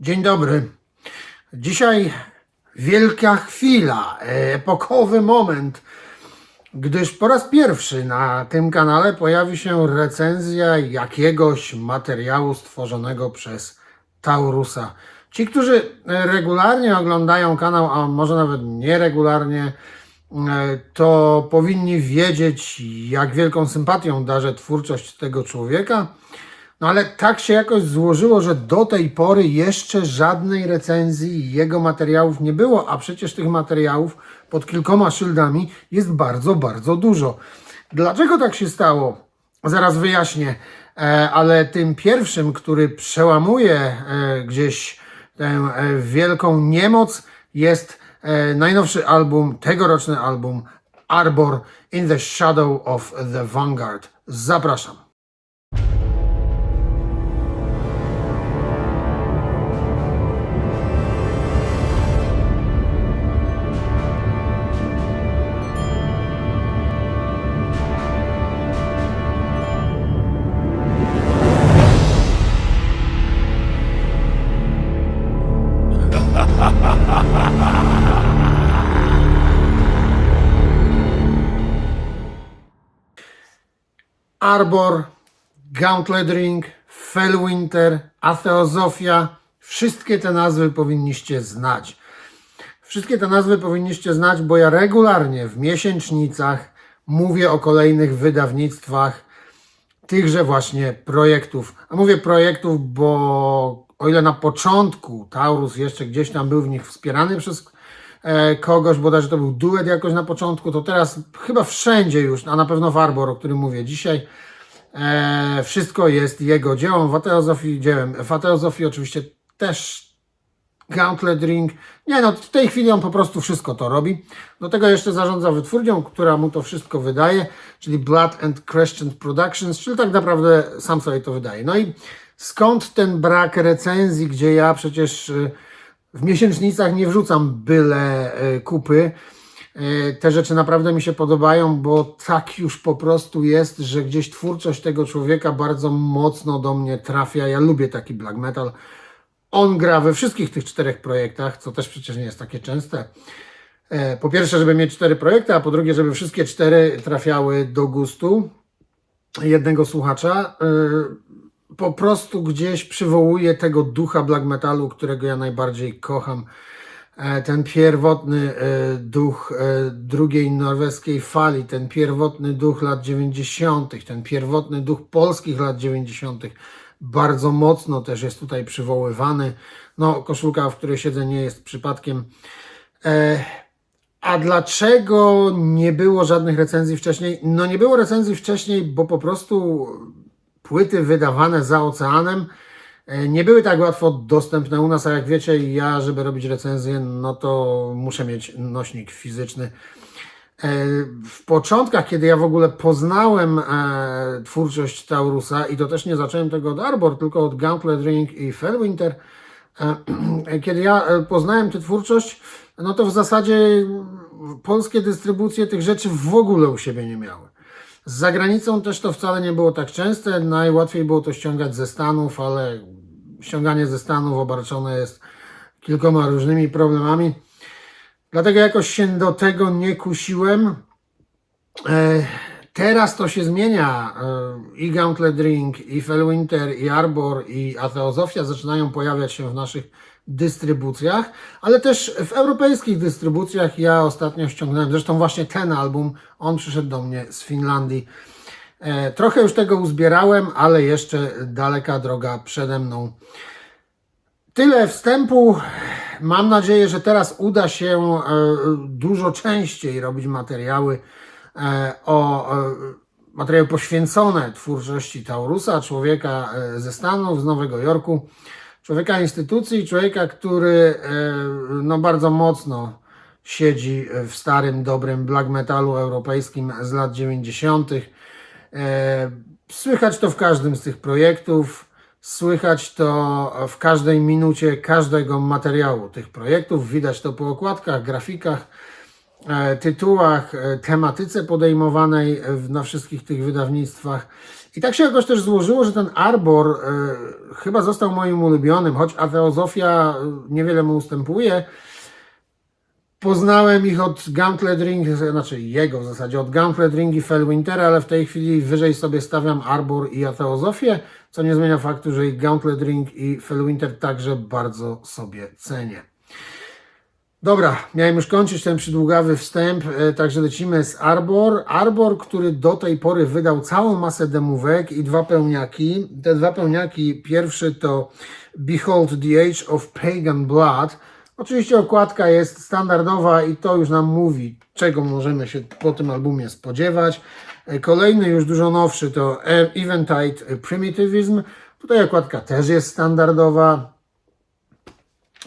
Dzień dobry. Dzisiaj wielka chwila, epokowy moment, gdyż po raz pierwszy na tym kanale pojawi się recenzja jakiegoś materiału stworzonego przez Taurusa. Ci, którzy regularnie oglądają kanał, a może nawet nieregularnie, e, to powinni wiedzieć, jak wielką sympatią darzę twórczość tego człowieka. No ale tak się jakoś złożyło, że do tej pory jeszcze żadnej recenzji jego materiałów nie było, a przecież tych materiałów pod kilkoma szyldami jest bardzo, bardzo dużo. Dlaczego tak się stało? Zaraz wyjaśnię, E, ale tym pierwszym, który przełamuje e, gdzieś tę e, wielką niemoc jest najnowszy album, tegoroczny album Arbor in the Shadow of the Vanguard. Zapraszam. Arbor, Gauntlet Ring, Fellwinter, Atheozofia. Wszystkie te nazwy powinniście znać. Wszystkie te nazwy powinniście znać, bo ja regularnie w miesięcznicach mówię o kolejnych wydawnictwach tychże właśnie projektów. A mówię projektów, bo o ile na początku Taurus jeszcze gdzieś tam był w nich wspierany przez kogoś, bodajże to był duet jakoś na początku, to teraz chyba wszędzie już, a na pewno w Arbor, o którym mówię dzisiaj, e, wszystko jest jego dziełem. W Ateozofii, dziełem. W Ateozofii oczywiście też Gauntlet Ring. Nie no, w tej chwili on po prostu wszystko to robi. Do tego jeszcze zarządza wytwórnią, która mu to wszystko wydaje, czyli Blood and Crescent Productions, czyli tak naprawdę sam sobie to wydaje. No i skąd ten brak recenzji, gdzie ja przecież y, w miesięcznicach nie wrzucam byle y, kupy. Y, Te rzeczy naprawdę mi się podobają, bo tak już po prostu jest, że gdzieś twórczość tego człowieka bardzo mocno do mnie trafia. Ja lubię taki black metal. On gra we wszystkich tych czterech projektach, co też przecież nie jest takie częste. E, Po pierwsze, żeby mieć cztery projekty, a po drugie, żeby wszystkie cztery trafiały do gustu jednego słuchacza. Po prostu gdzieś przywołuje tego ducha black metalu, którego ja najbardziej kocham. E, Ten pierwotny e, duch e, drugiej norweskiej fali, ten pierwotny duch lat 90., ten pierwotny duch polskich lat 90. bardzo mocno też jest tutaj przywoływany. No, koszulka, w której siedzę, nie jest przypadkiem. A dlaczego nie było żadnych recenzji wcześniej? No nie było recenzji wcześniej, bo po prostu płyty wydawane za oceanem e, nie były tak łatwo dostępne u nas, a jak wiecie, ja, żeby robić recenzję, no to muszę mieć nośnik fizyczny. E, W początkach, kiedy ja w ogóle poznałem e, twórczość Taurusa, i to też nie zacząłem tego od Arbor, tylko od Gauntlet Ring i Fellwinter, kiedy ja poznałem tę twórczość, no to w zasadzie polskie dystrybucje tych rzeczy w ogóle u siebie nie miały. Z zagranicą też to wcale nie było tak częste. Najłatwiej było to ściągać ze Stanów, ale ściąganie ze Stanów obarczone jest kilkoma różnymi problemami. Dlatego jakoś się do tego nie kusiłem. E, Teraz to się zmienia. E, I Gauntlet Ring, i Fellwinter, i Arbor, i Atheozofia zaczynają pojawiać się w naszych dystrybucjach, ale też w europejskich dystrybucjach. Ja ostatnio ściągnąłem, zresztą właśnie ten album, on przyszedł do mnie z Finlandii. E, Trochę już tego uzbierałem, ale jeszcze daleka droga przede mną. Tyle wstępu. Mam nadzieję, że teraz uda się e, dużo częściej robić materiały e, o materiały poświęcone twórczości Taurusa, człowieka ze Stanów, z Nowego Jorku, człowieka instytucji, człowieka, który e, no, bardzo mocno siedzi w starym, dobrym black metalu europejskim z lat 90. E, Słychać to w każdym z tych projektów. Słychać to w każdej minucie każdego materiału tych projektów. Widać to po okładkach, grafikach. e, tytułach, tematyce podejmowanej na wszystkich tych wydawnictwach. I tak się jakoś też złożyło, że ten Arbor e, chyba został moim ulubionym, choć Ateozofia e, niewiele mu ustępuje. Poznałem ich od Gauntlet Ring, znaczy jego w zasadzie, od Gauntlet Ring i Fellwintera, ale w tej chwili wyżej sobie stawiam Arbor i Ateozofię, co nie zmienia faktu, że i Gauntlet Ring i Fellwinter także bardzo sobie cenię. Dobra, miałem już kończyć ten przydługawy wstęp, e, także lecimy z Arbor. Arbor, który do tej pory wydał całą masę demówek i dwa pełniaki. Te dwa pełniaki, pierwszy to Behold the Age of Pagan Blood. Oczywiście okładka jest standardowa i to już nam mówi, czego możemy się po tym albumie spodziewać. E, Kolejny, już dużo nowszy, to E- Eventide Primitivism. Tutaj okładka też jest standardowa.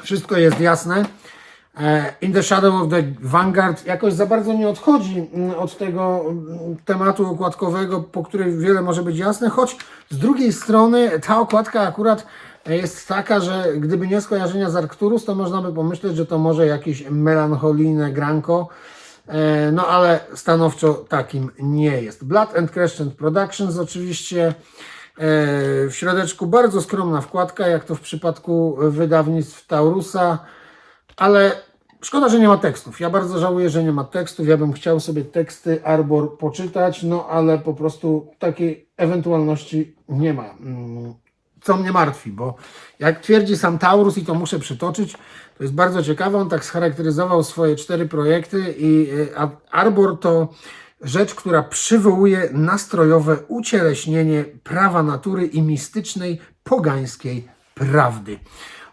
Wszystko jest jasne. E, In the Shadow of the Vanguard jakoś za bardzo nie odchodzi mm, od tego mm, tematu okładkowego, po której wiele może być jasne, choć z drugiej strony ta okładka akurat jest taka, że gdyby nie skojarzenia z Arcturus, to można by pomyśleć, że to może jakieś melancholijne granko, E, no ale stanowczo takim nie jest. Blood and Crescent Productions oczywiście. E, W środeczku bardzo skromna wkładka, jak to w przypadku wydawnictw Taurusa, ale szkoda, że nie ma tekstów. Ja bardzo żałuję, że nie ma tekstów. Ja bym chciał sobie teksty Arbor poczytać, no ale po prostu takiej ewentualności nie ma. Mm, Co mnie martwi, bo jak twierdzi sam Taurus, i to muszę przytoczyć, to jest bardzo ciekawe, on tak scharakteryzował swoje cztery projekty i a- Arbor to rzecz, która przywołuje nastrojowe ucieleśnienie prawa natury i mistycznej, pogańskiej prawdy.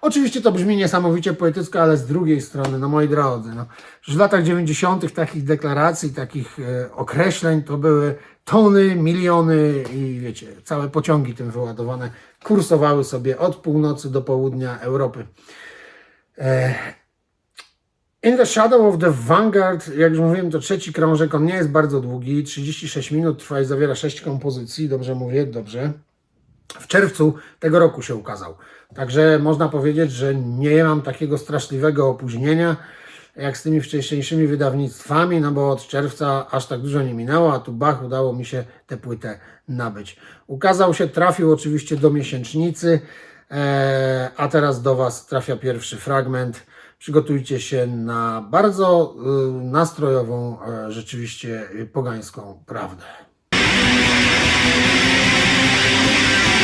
Oczywiście to brzmi niesamowicie poetycko, ale z drugiej strony, no moi drodzy, no, w latach 90. takich deklaracji, takich e, określeń to były tony, miliony i wiecie, całe pociągi tym wyładowane kursowały sobie od północy do południa Europy. In the Shadow of the Vanguard, jak już mówiłem, to trzeci krążek, on nie jest bardzo długi, 36 minut trwa i zawiera 6 kompozycji, dobrze mówię, dobrze. W czerwcu tego roku się ukazał. Także można powiedzieć, że nie mam takiego straszliwego opóźnienia jak z tymi wcześniejszymi wydawnictwami, no bo od czerwca aż tak dużo nie minęło, a tu bach, udało mi się tę płytę nabyć. Ukazał się, trafił oczywiście do miesięcznicy, e, a teraz do Was trafia pierwszy fragment. Przygotujcie się na bardzo y, nastrojową, e, rzeczywiście pogańską prawdę.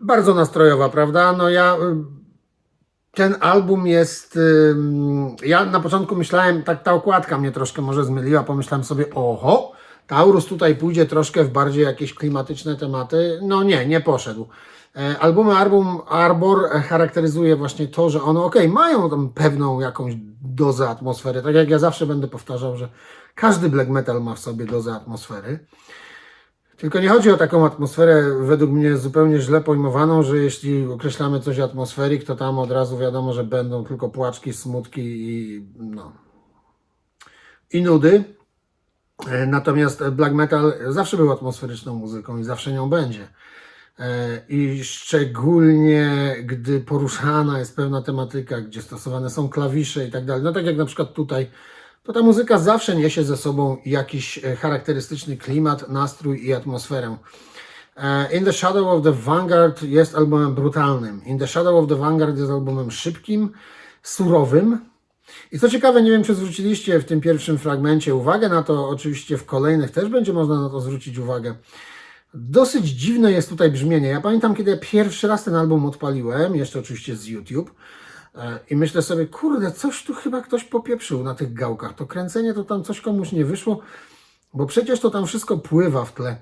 bardzo nastrojowa, prawda? No ja. y, Ten album jest. ym, Ja na początku myślałem, tak ta okładka mnie troszkę może zmyliła. Pomyślałem sobie, oho, Taurus tutaj pójdzie troszkę w bardziej jakieś klimatyczne tematy. No nie, nie poszedł. E, Albumy Arbum Arbor e, charakteryzuje właśnie to, że one, okej, mają tam pewną jakąś dozę atmosfery. Tak jak ja zawsze będę powtarzał, że każdy black metal ma w sobie dozę atmosfery. Tylko nie chodzi o taką atmosferę, według mnie zupełnie źle pojmowaną, że jeśli określamy coś atmosferik, to tam od razu wiadomo, że będą tylko płaczki, smutki i no, i nudy. E, Natomiast black metal zawsze był atmosferyczną muzyką i zawsze nią będzie. E, I szczególnie gdy poruszana jest pewna tematyka, gdzie stosowane są klawisze i tak dalej. No tak jak na przykład tutaj, to ta muzyka zawsze niesie ze sobą jakiś e, charakterystyczny klimat, nastrój i atmosferę. E, In the Shadow of the Vanguard jest albumem brutalnym. In the Shadow of the Vanguard jest albumem szybkim, surowym. I co ciekawe, nie wiem, czy zwróciliście w tym pierwszym fragmencie uwagę na to, oczywiście w kolejnych też będzie można na to zwrócić uwagę. Dosyć dziwne jest tutaj brzmienie. Ja pamiętam, kiedy ja pierwszy raz ten album odpaliłem, jeszcze oczywiście z YouTube, i myślę sobie, kurde, coś tu chyba ktoś popieprzył na tych gałkach. To kręcenie to tam coś komuś nie wyszło, bo przecież to tam wszystko pływa w tle.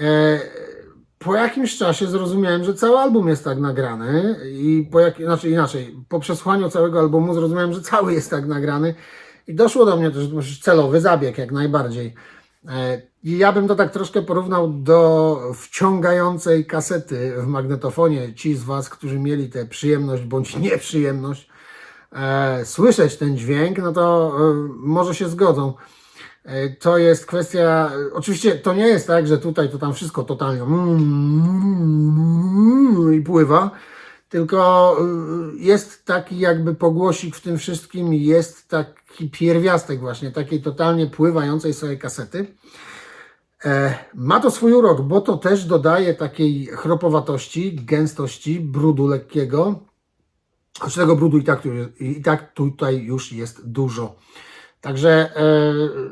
E, po jakimś czasie zrozumiałem, że cały album jest tak nagrany i po jak, znaczy inaczej, po przesłuchaniu całego albumu zrozumiałem, że cały jest tak nagrany i doszło do mnie też, celowy zabieg jak najbardziej. E, I ja bym to tak troszkę porównał do wciągającej kasety w magnetofonie. Ci z Was, którzy mieli tę przyjemność bądź nieprzyjemność e, słyszeć ten dźwięk, no to e, może się zgodzą. E, To jest kwestia. Oczywiście to nie jest tak, że tutaj to tam wszystko totalnie i pływa, tylko y, jest taki jakby pogłosik w tym wszystkim, jest taki pierwiastek właśnie takiej totalnie pływającej sobie kasety. E, Ma to swój urok, bo to też dodaje takiej chropowatości, gęstości, brudu lekkiego. Choć tego brudu i tak, tu, i tak tutaj już jest dużo. Także e,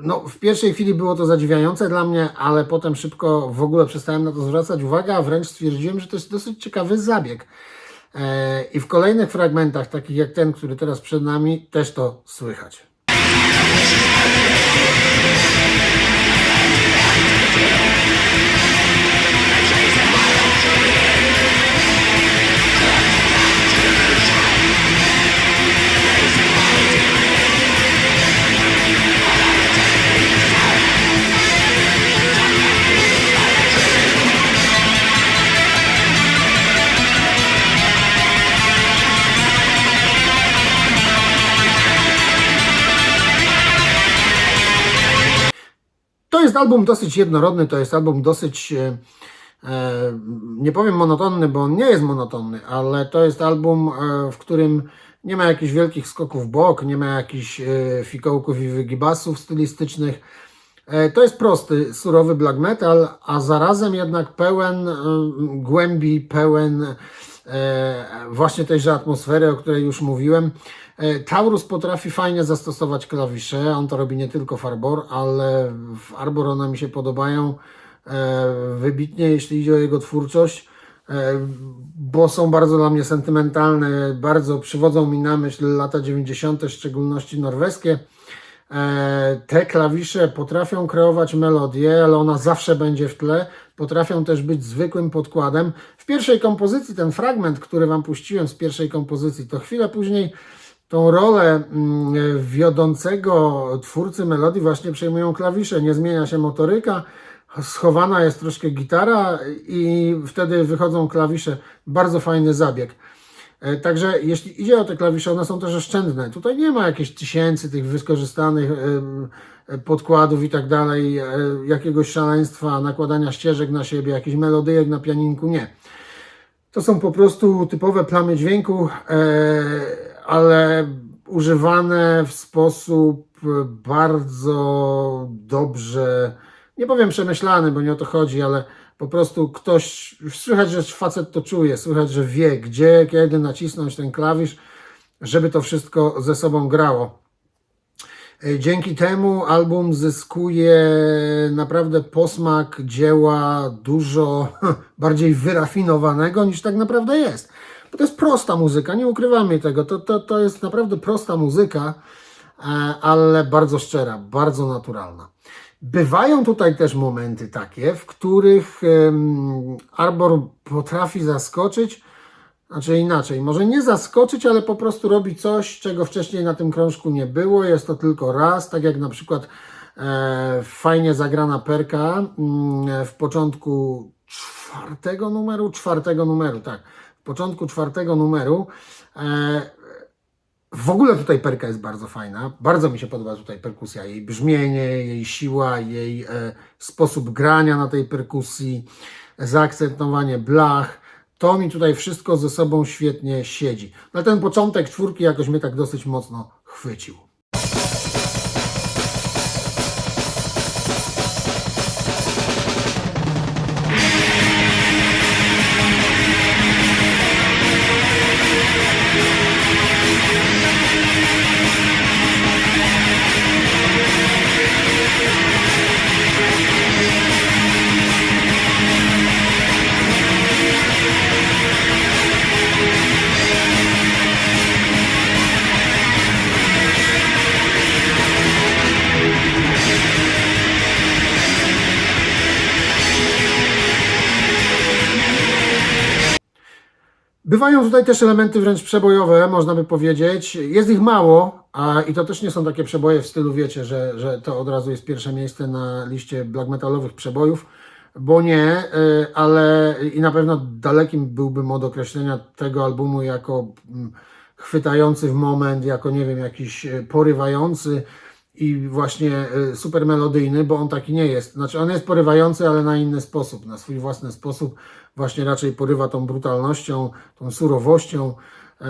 no, w pierwszej chwili było to zadziwiające dla mnie, ale potem szybko w ogóle przestałem na to zwracać uwagę, a wręcz stwierdziłem, że to jest dosyć ciekawy zabieg. E, I w kolejnych fragmentach, takich jak ten, który teraz przed nami, też to słychać. Jest album dosyć jednorodny, to jest album dosyć, e, e, nie powiem monotonny, bo on nie jest monotonny, ale to jest album, e, w którym nie ma jakichś wielkich skoków w bok, nie ma jakichś fikołków i wygibasów stylistycznych. To jest prosty, surowy black metal, a zarazem jednak pełen głębi, pełen właśnie tejże atmosfery, o której już mówiłem. E, Taurus potrafi fajnie zastosować klawisze, on to robi nie tylko w Arbor, ale w Arbor one mi się podobają e, wybitnie, jeśli idzie o jego twórczość, e, bo są bardzo dla mnie sentymentalne, bardzo przywodzą mi na myśl lata 90., w szczególności norweskie. Te klawisze potrafią kreować melodię, ale ona zawsze będzie w tle. Potrafią też być zwykłym podkładem. W pierwszej kompozycji, ten fragment, który Wam puściłem z pierwszej kompozycji, to chwilę później tą rolę mm, wiodącego twórcy melodii właśnie przejmują klawisze. Nie zmienia się motoryka, schowana jest troszkę gitara i wtedy wychodzą klawisze. Bardzo fajny zabieg. E, Także jeśli idzie o te klawisze, one są też oszczędne. Tutaj nie ma jakichś tysięcy tych wykorzystanych podkładów i tak dalej, e, jakiegoś szaleństwa, nakładania ścieżek na siebie, jakichś melodyjek na pianinku. Nie. To są po prostu typowe plamy dźwięku, e, ale używane w sposób bardzo dobrze, nie powiem przemyślany, bo nie o to chodzi, ale po prostu ktoś, słychać, że facet to czuje, słychać, że wie, gdzie, kiedy nacisnąć ten klawisz, żeby to wszystko ze sobą grało. E, Dzięki temu album zyskuje naprawdę posmak dzieła dużo bardziej wyrafinowanego niż tak naprawdę jest. Bo to jest prosta muzyka, nie ukrywamy tego. To, to, to jest naprawdę prosta muzyka, e, ale bardzo szczera, bardzo naturalna. Bywają tutaj też momenty takie, w których Arbor potrafi zaskoczyć, znaczy inaczej, może nie zaskoczyć, ale po prostu robi coś, czego wcześniej na tym krążku nie było. Jest to tylko raz, tak jak na przykład e, fajnie zagrana perka mm, w początku czwartego numeru, czwartego numeru, tak, początku czwartego numeru. E, w ogóle tutaj perka jest bardzo fajna. Bardzo mi się podoba tutaj perkusja, jej brzmienie, jej siła, jej e, sposób grania na tej perkusji, zaakcentowanie blach. To mi tutaj wszystko ze sobą świetnie siedzi. Na ten początek czwórki jakoś mnie tak dosyć mocno chwycił. Bywają tutaj też elementy wręcz przebojowe, można by powiedzieć. Jest ich mało, a i to też nie są takie przeboje w stylu, wiecie, że, że to od razu jest pierwsze miejsce na liście black metalowych przebojów, bo nie, y, ale i na pewno dalekim byłbym od określenia tego albumu jako mm, chwytający w moment, jako nie wiem, jakiś y, porywający i właśnie y, super melodyjny, bo on taki nie jest. Znaczy on jest porywający, ale na inny sposób, na swój własny sposób. Właśnie raczej porywa tą brutalnością, tą surowością, e,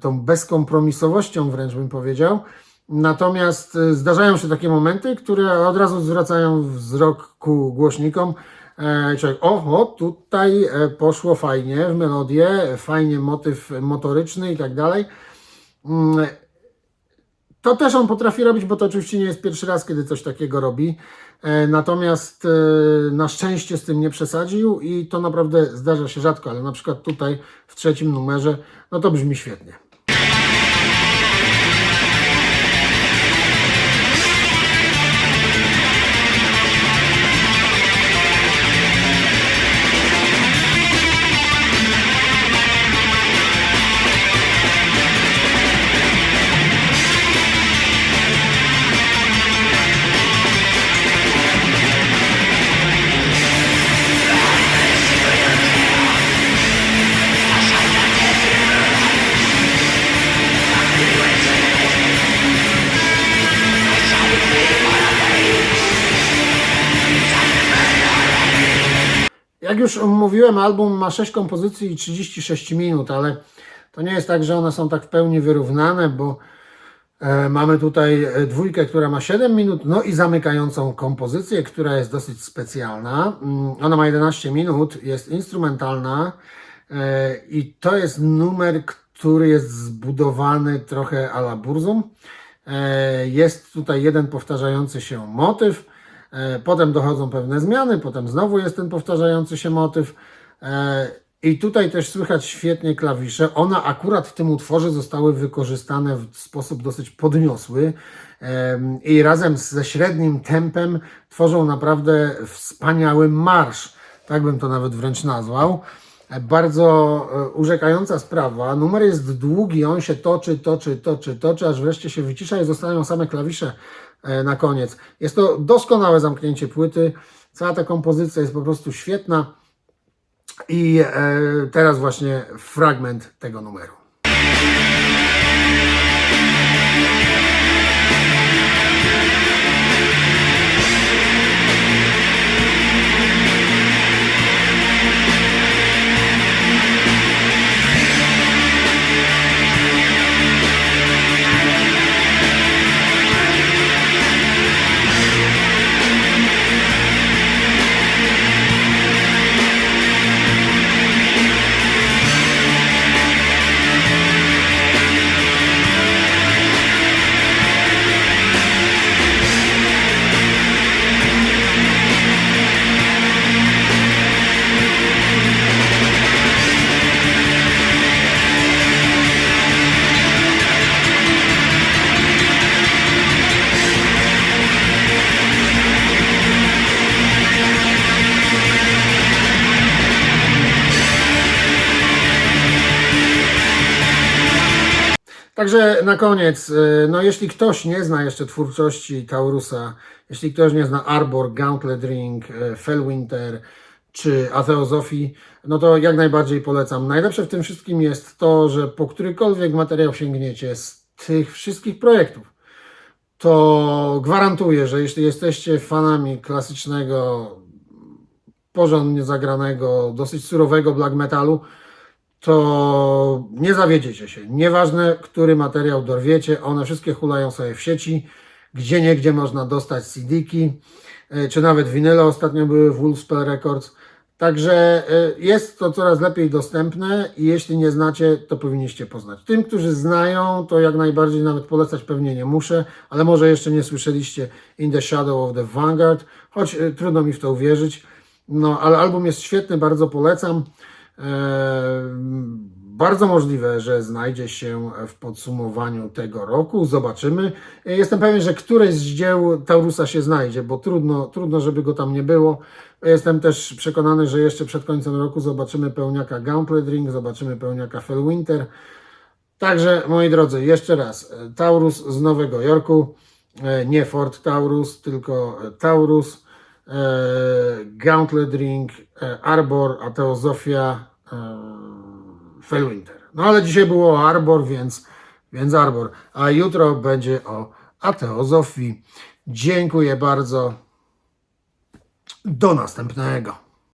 tą bezkompromisowością wręcz bym powiedział. Natomiast y, zdarzają się takie momenty, które od razu zwracają wzrok ku głośnikom. E, Człowiek, oho, tutaj e, poszło fajnie w melodię, fajnie motyw motoryczny i tak dalej. To też on potrafi robić, bo to oczywiście nie jest pierwszy raz, kiedy coś takiego robi. E, Natomiast e, na szczęście z tym nie przesadził i to naprawdę zdarza się rzadko, ale na przykład tutaj w trzecim numerze, no to brzmi świetnie. Jak już mówiłem, album ma 6 kompozycji i 36 minut, ale to nie jest tak, że one są tak w pełni wyrównane, bo e, mamy tutaj e, dwójkę, która ma 7 minut, no i zamykającą kompozycję, która jest dosyć specjalna. Mm, Ona ma 11 minut, jest instrumentalna e, i to jest numer, który jest zbudowany trochę a la Burzum. Jest tutaj jeden powtarzający się motyw, potem dochodzą pewne zmiany, potem znowu jest ten powtarzający się motyw. e, I tutaj też słychać świetnie klawisze. One akurat w tym utworze zostały wykorzystane w sposób dosyć podniosły em, i razem ze średnim tempem tworzą naprawdę wspaniały marsz. Tak bym to nawet wręcz nazwał. E, Bardzo e, urzekająca sprawa. Numer jest długi, on się toczy, toczy, toczy, toczy, aż wreszcie się wycisza i zostają same klawisze e, na koniec. Jest to doskonałe zamknięcie płyty. Cała ta kompozycja jest po prostu świetna. I e, teraz właśnie fragment tego numeru. Także na koniec, y, no jeśli ktoś nie zna jeszcze twórczości Taurusa, jeśli ktoś nie zna Arbor, Gauntlet Ring, y, Fellwinter czy Atheozofii, no to jak najbardziej polecam. Najlepsze w tym wszystkim jest to, że po którykolwiek materiał sięgniecie z tych wszystkich projektów, to gwarantuję, że jeśli jesteście fanami klasycznego, porządnie zagranego, dosyć surowego black metalu, to nie zawiedziecie się. Nieważne, który materiał dorwiecie, one wszystkie hulają sobie w sieci, gdzie niegdzie można dostać CD-ki, e, czy nawet winyle ostatnio były w Wolfspell Records. Także e, jest to coraz lepiej dostępne i jeśli nie znacie, to powinniście poznać. Tym, którzy znają, to jak najbardziej nawet polecać pewnie nie muszę, ale może jeszcze nie słyszeliście In the Shadow of the Vanguard, choć e, trudno mi w to uwierzyć. No, ale album jest świetny, bardzo polecam. Bardzo możliwe, że znajdzie się w podsumowaniu tego roku. Zobaczymy. Jestem pewien, że któreś z dzieł Taurusa się znajdzie, bo trudno, trudno, żeby go tam nie było. Jestem też przekonany, że jeszcze przed końcem roku zobaczymy pełniaka Gauntlet Ring, zobaczymy pełniaka Fellwinter. Także, moi drodzy, jeszcze raz, e, Taurus z Nowego Jorku, e, nie Ford Taurus, tylko Taurus, Gauntlet Ring, e, Arbor, a Teozofia, e, Fellwinter. No ale dzisiaj było o Arbor, więc, więc Arbor, a jutro będzie o Ateozofii. Dziękuję bardzo. Do następnego.